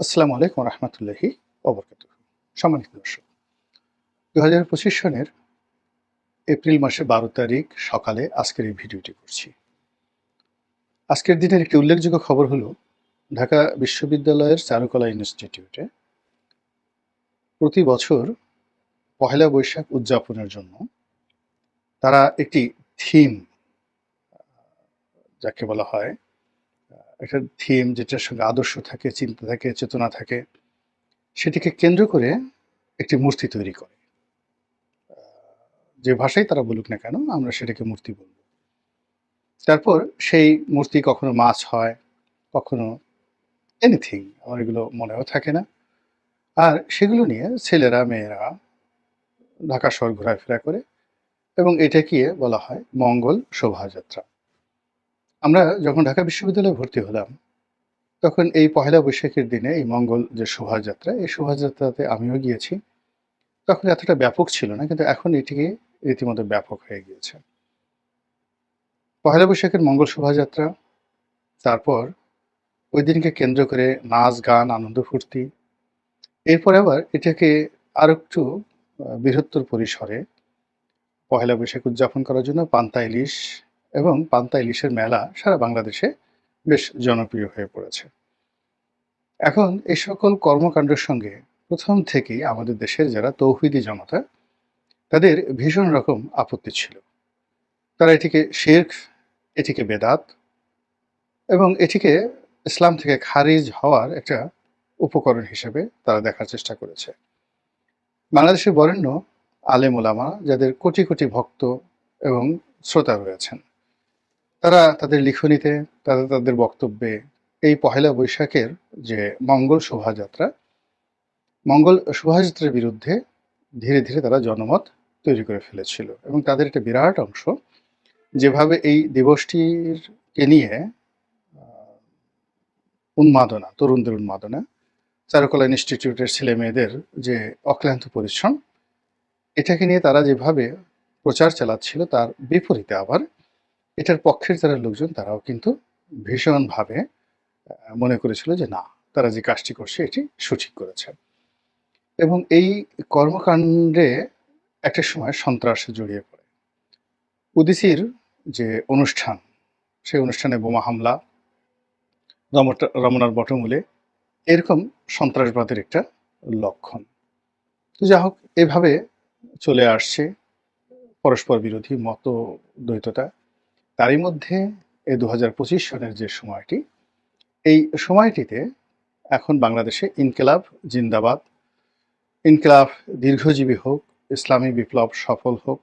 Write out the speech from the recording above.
আসসালামু আলাইকুম রহমতুল্লাহি অবরকাত সম্মানিত দর্শক দু হাজার পঁচিশ সনের এপ্রিল মাসের বারো তারিখ সকালে আজকের এই ভিডিওটি করছি। আজকের দিনের একটি উল্লেখযোগ্য খবর হলো, ঢাকা বিশ্ববিদ্যালয়ের চারুকলা ইনস্টিটিউটে প্রতি বছর পহেলা বৈশাখ উদযাপনের জন্য তারা একটি থিম যাকে বলা হয় একটা থিম যেটার সঙ্গে আদর্শ থাকে, চিন্তা থাকে, চেতনা থাকে, সেটিকে কেন্দ্র করে একটি মূর্তি তৈরি করে। যে ভাষায় তারা বলুক না কেন, আমরা সেটাকে মূর্তি বলব। তারপর সেই মূর্তি কখনো মাছ হয়, কখনো এনিথিং আমার এগুলো মনেও থাকে না। আর সেগুলো নিয়ে ছেলেরা, মেয়েরা ঢাকা শহর ঘোরাফেরা করে এবং এটাকে বলা হয় মঙ্গল শোভাযাত্রা। আমরা যখন ঢাকা বিশ্ববিদ্যালয়ে ভর্তি হলাম, তখন এই পহেলা বৈশাখের দিনে, এই মঙ্গল যে শোভাযাত্রা, এই শোভাযাত্রাতে আমিও গিয়েছি। তখন এতটা ব্যাপক ছিল না, কিন্তু এখন এটিকে রীতিমতো ব্যাপক হয়ে গিয়েছে। পহেলা বৈশাখের মঙ্গল শোভাযাত্রা, তারপর ওই দিনকে কেন্দ্র করে নাচ, গান, আনন্দ ফুর্তি। এরপর আবার এটাকে আর একটু বৃহত্তর পরিসরে পহেলা বৈশাখ উদযাপন করার জন্য পান্তা ইলিশ এবং পান্তা ইলিশের মেলা সারা বাংলাদেশে বেশ জনপ্রিয় হয়ে পড়েছে। এখন এই সকল কর্মকাণ্ডের সঙ্গে প্রথম থেকেই আমাদের দেশের যারা তৌহিদি জনতা, তাদের ভীষণ রকম আপত্তি ছিল। তারা এটিকে শেরক, এটিকে বেদাত এবং এটিকে ইসলাম থেকে খারিজ হওয়ার একটা উপকরণ হিসেবে তারা দেখার চেষ্টা করেছে। বাংলাদেশের বরেণ্য আলেম ওলামা যাদের কোটি কোটি ভক্ত এবং শ্রোতা রয়েছেন তারা তাদের লিখনীতে, তারা তাদের বক্তব্যে এই পহেলা বৈশাখের যে মঙ্গল শোভাযাত্রা, মঙ্গল শোভাযাত্রার বিরুদ্ধে ধীরে ধীরে তারা জনমত তৈরি করে ফেলেছিল এবং তাদের একটা বিরাট অংশ যেভাবে এই দিবসটিরকে নিয়ে উন্মাদনা, তরুণদের উন্মাদনা, চারুকলা ইনস্টিটিউটের ছেলে মেয়েদের যে অক্লান্ত পরিশ্রম, এটাকে নিয়ে তারা যেভাবে প্রচার চালাচ্ছিল তার বিপরীতে আবার এটার পক্ষের যারা লোকজন, তারাও কিন্তু ভীষণভাবে মনে করেছিল যে না, তারা যে কাজটি করছে, এটি সঠিক করেছে। এবং এই কর্মকাণ্ডে একটা সময় সন্ত্রাসে জড়িয়ে পড়ে। উদিসির যে অনুষ্ঠান, সেই অনুষ্ঠানে বোমা হামলা রমনার বটমূলে, এরকম সন্ত্রাসবাদের একটা লক্ষণ। তো যা হোক, এভাবে চলে আসছে পরস্পর বিরোধী মত দ্বৈততা তারই মধ্যে এই দু হাজার পঁচিশ সনের যে সময়টি, এই সময়টিতে এখন বাংলাদেশে ইনকিলাব, জিন্দাবাদ। ইনকিলাব দীর্ঘজীবী হোক, ইসলামী বিপ্লব সফল হোক